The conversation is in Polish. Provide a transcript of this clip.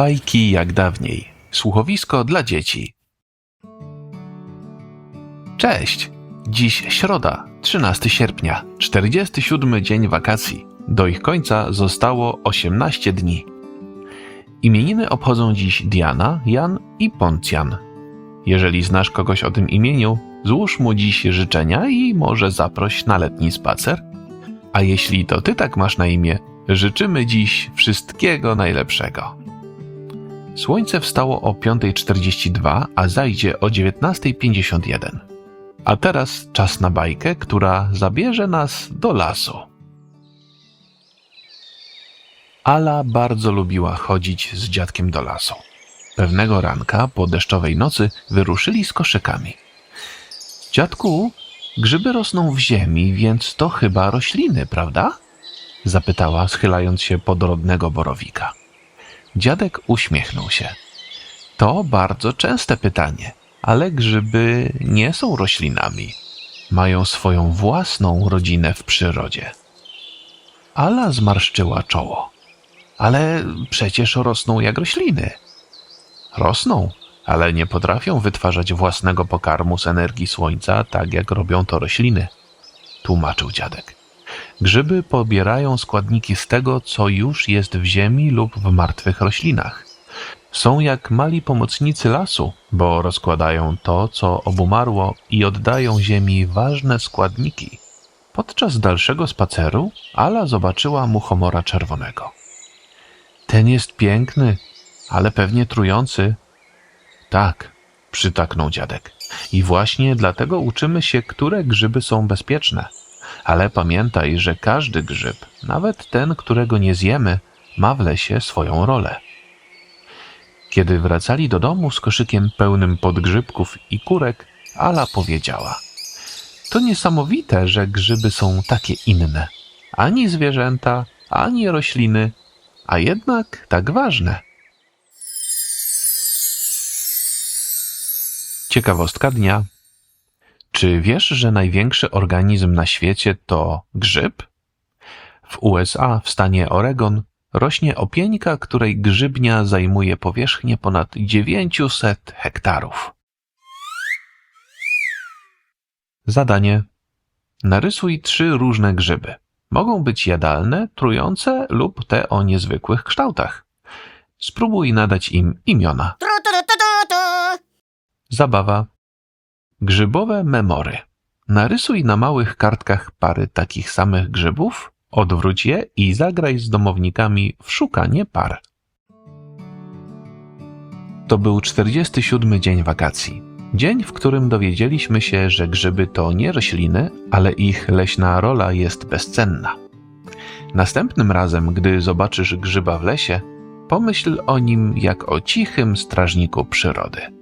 Bajki jak dawniej. Słuchowisko dla dzieci. Cześć! Dziś środa, 13 sierpnia, 47 dzień wakacji. Do ich końca zostało 18 dni. Imieniny obchodzą dziś Diana, Jan i Poncjan. Jeżeli znasz kogoś o tym imieniu, złóż mu dziś życzenia i może zaproś na letni spacer. A jeśli to ty tak masz na imię, życzymy dziś wszystkiego najlepszego. Słońce wstało o 5.42, a zajdzie o 19.51. A teraz czas na bajkę, która zabierze nas do lasu. Ala bardzo lubiła chodzić z dziadkiem do lasu. Pewnego ranka po deszczowej nocy wyruszyli z koszykami. Dziadku, grzyby rosną w ziemi, więc to chyba rośliny, prawda? Zapytała, schylając się pod rodnego borowika. Dziadek uśmiechnął się. To bardzo częste pytanie, ale grzyby nie są roślinami. Mają swoją własną rodzinę w przyrodzie. Ala zmarszczyła czoło. Ale przecież rosną jak rośliny. Rosną, ale nie potrafią wytwarzać własnego pokarmu z energii słońca, tak jak robią to rośliny, tłumaczył dziadek. Grzyby pobierają składniki z tego, co już jest w ziemi lub w martwych roślinach. Są jak mali pomocnicy lasu, bo rozkładają to, co obumarło i oddają ziemi ważne składniki. Podczas dalszego spaceru Ala zobaczyła muchomora czerwonego. Ten jest piękny, ale pewnie trujący. Tak, przytaknął dziadek. I właśnie dlatego uczymy się, które grzyby są bezpieczne. Ale pamiętaj, że każdy grzyb, nawet ten, którego nie zjemy, ma w lesie swoją rolę. Kiedy wracali do domu z koszykiem pełnym podgrzybków i kurek, Ala powiedziała: To niesamowite, że grzyby są takie inne. Ani zwierzęta, ani rośliny, a jednak tak ważne. Ciekawostka dnia. Czy wiesz, że największy organizm na świecie to grzyb? W USA, w stanie Oregon, rośnie opieńka, której grzybnia zajmuje powierzchnię ponad 900 hektarów. Zadanie. Narysuj trzy różne grzyby. Mogą być jadalne, trujące lub te o niezwykłych kształtach. Spróbuj nadać im imiona. Zabawa. Grzybowe memory. Narysuj na małych kartkach pary takich samych grzybów, odwróć je i zagraj z domownikami w szukanie par. To był 47 dzień wakacji. Dzień, w którym dowiedzieliśmy się, że grzyby to nie rośliny, ale ich leśna rola jest bezcenna. Następnym razem, gdy zobaczysz grzyba w lesie, pomyśl o nim jak o cichym strażniku przyrody.